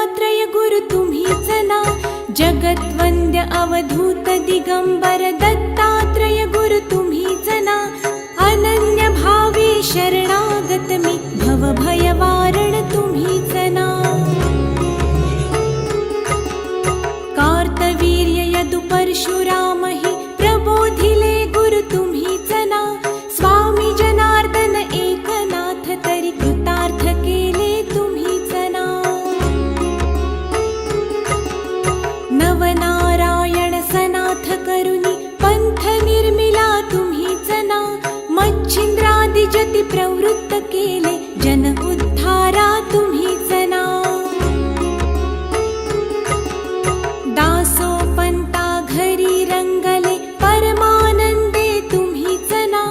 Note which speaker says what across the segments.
Speaker 1: दत्तात्रय गुरु तुम्हीच ना जगत्वन्द्य अवधूत दिगंबर दत्तात्रय गुरु तुम्हीच ना अनन्य भावे शरणागत मी भवभयवारण तुम्हीच ना कार्तवीर्य यदु परशुराम प्रवृत्त केले जन उद्धारा तुम्हीच ना दासो पंता घरी रंगले परमानंदे तुम्हीच ना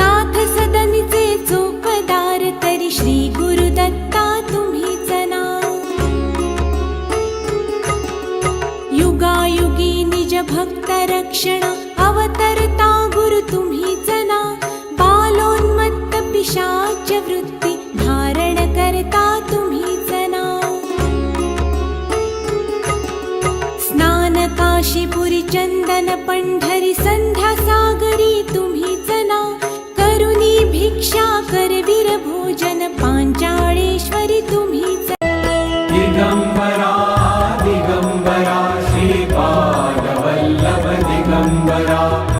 Speaker 1: नाथ सदनचे चोपदार तरी श्री गुरुदत्ता तुम्हीच ना युगायुगी निज भक्त रक्षणा काशीपुरी चंदन पंढरी संध्या सागरी तुम्ही जना करुणी भिक्षा करवीर भोजन पांचाळेश्वरी तुम्ही
Speaker 2: दिगंबरा दिगंबरा दिगम्बरा श्रीपादवल्लभ दिगंबरा।